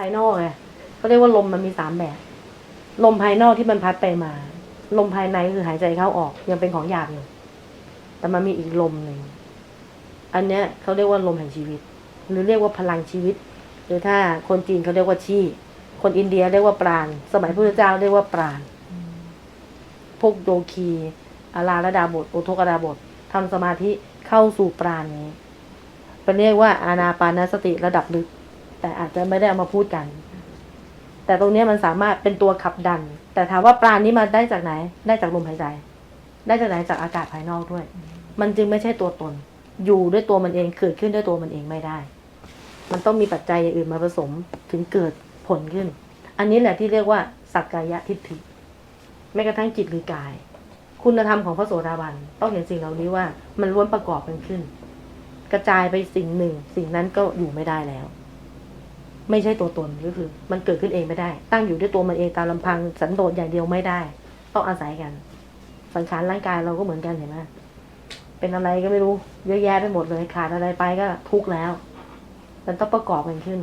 ภายนอกไงเขาเรียกว่าลมมันมีสามแบบ ลมภายนอกที่มันพัดไปมา ลมภายในคือหายใจเข้าออกยังเป็นของหยาบอยู่ แต่มันมีอีกลมหนึ่งอันเนี้ยเขาเรียกว่าลมแห่งชีวิต หรือเรียกว่าพลังชีวิต หรือถ้าคนจีนเขาเรียกว่าชีคนอินเดียเรียกว่าปราณ สมัยพระพุทธเจ้าเรียกว่าปราณ พวกโยคีอาราระดาบทอุทกดาบททำสมาธิเข้าสู่ปราณนี้เป็นเรียกว่าอานาปานสติระดับลึก แต่อาจจะไม่ได้เอามาพูดกัน แต่ตรงนี้มันสามารถเป็นตัวขับดัน แต่ถามว่าปราณนี้มาได้จากไหน ได้จากลมหายใจ ได้จากไหนจากอากาศภายนอกด้วย มันจึงไม่ใช่ตัวตน อยู่ด้วยตัวมันเองเกิดขึ้นด้วยตัวมันเองไม่ได้ มันต้องมีปัจจัยอย่างอื่นมาผสมถึงเกิดผลขึ้น อันนี้แหละที่เรียกว่าสักกายทิฏฐิแม้กระทั่งจิตหรือกาย คุณธรรมของพระโสดาบันต้องเห็นสิ่งเหล่านี้ว่ามันล้วนประกอบกันขึ้น กระจายไปสิ่งหนึ่ง สิ่งนั้นก็อยู่ไม่ได้แล้ว ไม่ใช่ตัวตนก็คือ มันเกิดขึ้นเองไม่ได้ ตั้งอยู่ด้วยตัวมันเองตามลำพังสันโดษอย่างเดียวไม่ได้ ต้องอาศัยกัน สังขารร่างกายเราก็เหมือนกันเห็นไหมเป็นอะไรก็ไม่รู้เยอะแยะไปหมดเลยขาดอะไรไปก็ทุกข์แล้ว มันต้องประกอบกันขึ้น